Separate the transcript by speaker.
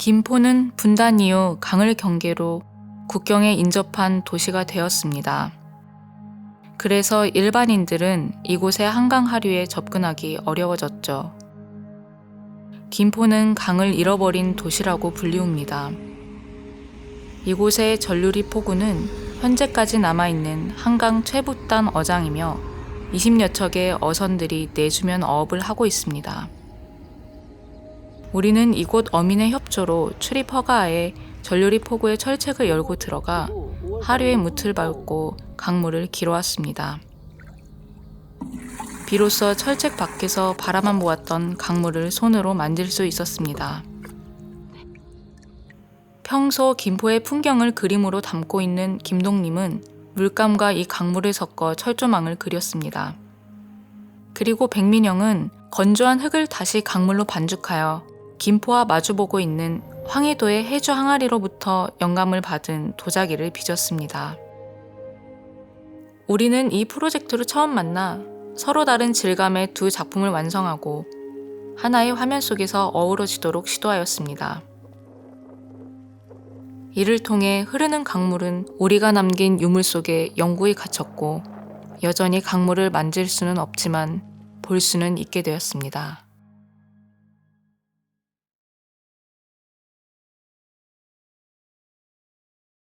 Speaker 1: 김포는 분단 이후 강을 경계로 국경에 인접한 도시가 되었습니다. 그래서 일반인들은 이곳의 한강 하류에 접근하기 어려워졌죠. 김포는 강을 잃어버린 도시라고 불리웁니다. 이곳의 전류리 포구는 현재까지 남아있는 한강 최북단 어장이며 20여 척의 어선들이 내주면 어업을 하고 있습니다. 우리는 이곳 어민의 협조로 출입 허가하에 전류리 포구의 철책을 열고 들어가 하류에 무틀 밟고 강물을 길어왔습니다. 비로소 철책 밖에서 바라만 보았던 강물을 손으로 만질 수 있었습니다. 평소 김포의 풍경을 그림으로 담고 있는 김동님은 물감과 이 강물을 섞어 철조망을 그렸습니다. 그리고 백민영은 건조한 흙을 다시 강물로 반죽하여 김포와 마주보고 있는 황해도의 해주 항아리로부터 영감을 받은 도자기를 빚었습니다. 우리는 이 프로젝트로 처음 만나 서로 다른 질감의 두 작품을 완성하고 하나의 화면 속에서 어우러지도록 시도하였습니다. 이를 통해 흐르는 강물은 우리가 남긴 유물 속에 영구히 갇혔고 여전히 강물을 만질 수는 없지만 볼 수는 있게 되었습니다.